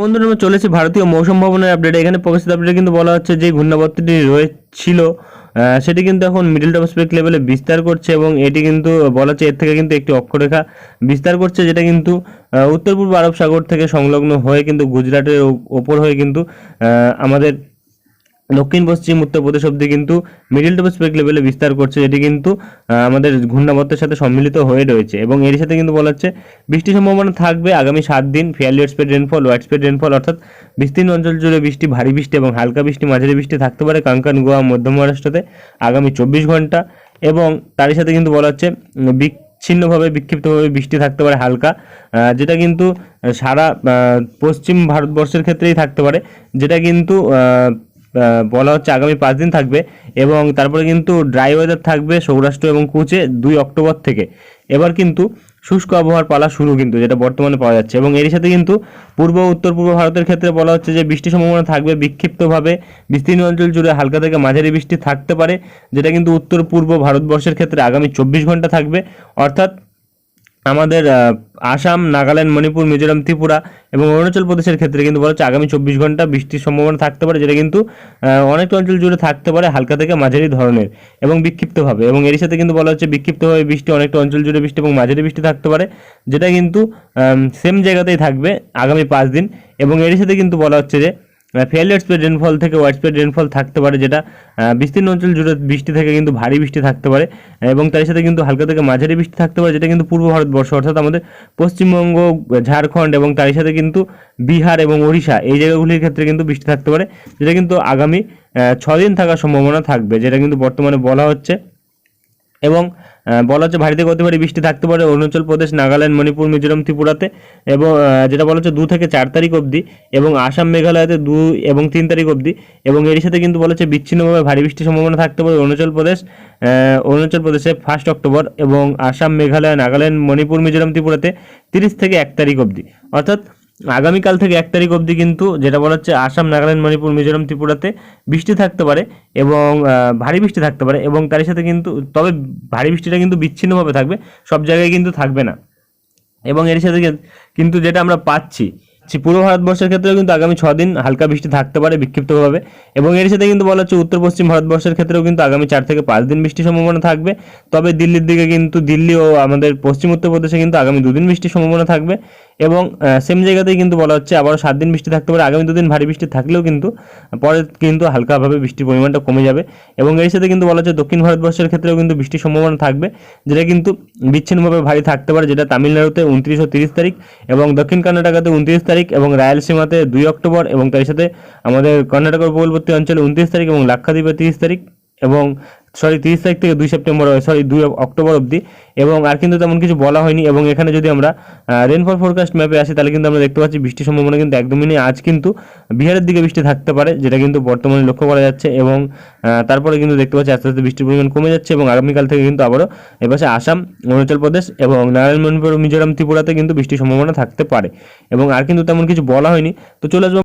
বন্ধুরা, আমরা চলেছি ভারতীয় মৌসুম ভবনের আপডেট এখানে প্রকাশিত আপডেটে কিন্তু বলা হচ্ছে যে ঘূর্ণাবর্তটি রয়েছিল সেটি কিন্তু এখন মিডল টপস্পেক লেভেলে বিস্তার করছে এবং এটি কিন্তু বলা হচ্ছে এর থেকে কিন্তু একটি অক্ষরেখা বিস্তার করছে, যেটা কিন্তু উত্তর পূর্ব আরব সাগর থেকে সংলগ্ন হয়ে কিন্তু গুজরাটের ওপর হয়ে কিন্তু আমাদের দক্ষিণ, পশ্চিম উত্তরপ্রদেশ অব্দি কিন্তু মিডিল টু স্পেক লেভেলে বিস্তার করছে, যেটি কিন্তু আমাদের ঘূর্ণাবর্তের সাথে সম্মিলিত হয়ে রয়েছে এবং এর সাথে কিন্তু বলা হচ্ছে বৃষ্টির সম্ভাবনা থাকবে আগামী সাত দিন fairly spread rainfall widespread rainfall অর্থাৎ বিস্তীর্ণ অঞ্চল জুড়ে বৃষ্টি, ভারী বৃষ্টি এবং হালকা বৃষ্টি, মাঝারি বৃষ্টি থাকতে পারে কাঙ্কান, গোয়া, মধ্য মহারাষ্ট্রতে আগামী চব্বিশ ঘণ্টা এবং তারই সাথে কিন্তু বলা হচ্ছে বিচ্ছিন্নভাবে, বিক্ষিপ্তভাবে বৃষ্টি থাকতে পারে হালকা যেটা কিন্তু সারা পশ্চিম ভারতবর্ষের ক্ষেত্রেই থাকতে পারে, যেটা কিন্তু বলা হচ্ছে আগামী পাঁচ দিন থাকবে এবং তারপরে কিন্তু ড্রাই ওয়েদার থাকবে সৌরাষ্ট্র এবং কুচে দুই অক্টোবর থেকে। এবার কিন্তু শুষ্ক আবহাওয়ার পালা শুরু কিন্তু, যেটা বর্তমানে পাওয়া যাচ্ছে এবং এর সাথে কিন্তু পূর্ব উত্তর পূর্ব ভারতের ক্ষেত্রে বলা হচ্ছে যে বৃষ্টির সম্ভাবনা থাকবে বিক্ষিপ্তভাবে। বিস্তীর্ণ অঞ্চল জুড়ে হালকা থেকে মাঝারি বৃষ্টি থাকতে পারে, যেটা কিন্তু উত্তর পূর্ব ভারতবর্ষের ক্ষেত্রে আগামী চব্বিশ ঘণ্টা থাকবে। অর্থাৎ আমাদের আসাম, নাগাল্যান্ড, মণিপুর, মিজোরাম, ত্রিপুরা এবং অরুণাচল প্রদেশের ক্ষেত্রে কিন্তু বলা হচ্ছে আগামী চব্বিশ ঘণ্টা বৃষ্টির সম্ভাবনা থাকতে পারে, যেটা কিন্তু অনেক অঞ্চল জুড়ে থাকতে পারে হালকা থেকে মাঝারি ধরনের এবং বিক্ষিপ্তভাবে এবং এর সাথে কিন্তু বলা হচ্ছে বিক্ষিপ্তভাবে বৃষ্টি অনেকটা অঞ্চল জুড়ে বৃষ্টি এবং মাঝারি বৃষ্টি থাকতে পারে, যেটা কিন্তু সেম জায়গাতেই থাকবে আগামী পাঁচ দিন এবং এর সাথে কিন্তু বলা হচ্ছে যে ফেয়ারলি স্প্রেড রেনফল থেকে হোয়াইট স্প্রেড রেনফল থাকতে পারে যেটা বিস্তীর্ণ অঞ্চল জুড়ে বৃষ্টি থেকে কিন্তু ভারী বৃষ্টি থাকতে পারে, এবং তার সাথে কিন্তু হালকা থেকে মাঝারি বৃষ্টি থাকতে পারে যেটা কিন্তু পূর্ব ভারতবর্ষ অর্থাৎ আমাদের পশ্চিমবঙ্গ, ঝাড়খণ্ড এবং তার সাথে কিন্তু বিহার এবং ওড়িশা এই জায়গাগুলির ক্ষেত্রে কিন্তু বৃষ্টি থাকতে পারে, যেটা কিন্তু আগামী ছদিন থাকার সম্ভাবনা থাকবে, যেটা কিন্তু বর্তমানে বলা হচ্ছে। এবং বলা হচ্ছে ভারী থেকে অতি ভারী বৃষ্টি থাকতে পারে অরুণাচল প্রদেশ, নাগাল্যান্ড, মণিপুর, মিজোরাম, ত্রিপুরাতে এবং যেটা বলা হচ্ছে দু থেকে চার তারিখ অবধি এবং আসাম, মেঘালয়তে দু এবং তিন তারিখ অবধি এবং এর সাথে কিন্তু বলা হচ্ছে বিচ্ছিন্নভাবে ভারী বৃষ্টির সম্ভাবনা থাকতে পারে অরুণাচল প্রদেশ অরুণাচল প্রদেশে ফার্স্ট অক্টোবর এবং আসাম, মেঘালয়, নাগাল্যান্ড, মণিপুর, মিজোরাম, ত্রিপুরাতে তিরিশ থেকে এক তারিখ অবধি। অর্থাৎ আগামীকাল থেকে এক তারিখ অবধি কিন্তু যেটা বলা হচ্ছে আসাম, নাগাল্যান্ড, মণিপুর, মিজোরাম, ত্রিপুরাতে বৃষ্টি থাকতে পারে এবং ভারী বৃষ্টি থাকতে পারে এবং তার সাথে কিন্তু, তবে ভারী বৃষ্টিটা কিন্তু বিচ্ছিন্নভাবে থাকবে, সব জায়গায় কিন্তু থাকবে না। এবং এর সাথে কিন্তু যেটা আমরা পাচ্ছি পূর্ব ভারতবর্ষের ক্ষেত্রেও কিন্তু আগামী ছ দিন হালকা বৃষ্টি থাকতে পারে বিক্ষিপ্তভাবে এবং এর সাথে কিন্তু বলা হচ্ছে উত্তর পশ্চিম ভারতবর্ষের ক্ষেত্রেও কিন্তু আগামী চার থেকে পাঁচ দিন বৃষ্টির সম্ভাবনা থাকবে। তবে দিল্লির দিকে কিন্তু দিল্লি ও আমাদের পশ্চিম উত্তরপ্রদেশে কিন্তু আগামী দুদিন বৃষ্টির সম্ভাবনা থাকবে। এবং সেম জায়গাতেই কিন্তু বলা হচ্ছে আবারও সাত দিন বৃষ্টি থাকতে পারে, আগামী দুদিন ভারী বৃষ্টি থাকলেও কিন্তু পরে কিন্তু হালকাভাবে বৃষ্টির পরিমাণটা কমে যাবে। এবং এর সাথে কিন্তু বলা হচ্ছে দক্ষিণ ভারতবর্ষের ক্ষেত্রেও কিন্তু বৃষ্টির সম্ভাবনা থাকবে, যেটা কিন্তু বিচ্ছিন্নভাবে ভারী থাকতে পারে, যেটা তামিলনাড়ুতে উনত্রিশ ও তিরিশ তারিখ এবং দক্ষিণ কর্ণাটকাতে উনত্রিশ তারিখ এবং রায়লসীমাতে দুই অক্টোবর এবং তার সাথে আমাদের কর্ণাটকের উপকূলবর্তী অঞ্চলে উনত্রিশ তারিখ এবং লাক্ষাদ্বীপে তিরিশ তারিখ এবং সরি, তিরিশ তারিখ থেকে দুই সেপ্টেম্বর সরি, দুই অক্টোবর অবধি। এবং আর কিন্তু তেমন কিছু বলা হয়নি। এবং এখানে যদি আমরা রেনফল ফোরকাস্ট ম্যাপে আসি, তাহলে কিন্তু আমরা দেখতে পাচ্ছি বৃষ্টির সম্ভাবনা কিন্তু একদমই নেই। আজ কিন্তু বিহারের দিকে বৃষ্টি থাকতে পারে, যেটা কিন্তু বর্তমানে লক্ষ্য করা যাচ্ছে। এবং তারপরে কিন্তু দেখতে পাচ্ছি আস্তে আস্তে বৃষ্টির পরিমাণ কমে যাচ্ছে এবং আগামীকাল থেকে কিন্তু আবারও এপাশে আসাম, অরুণাচল প্রদেশ এবং নারায়ণ মণিপুর, মিজোরাম, ত্রিপুরাতে কিন্তু বৃষ্টির সম্ভাবনা থাকতে পারে। এবং আর কিন্তু তেমন কিছু বলা হয়নি। তো চলে আসব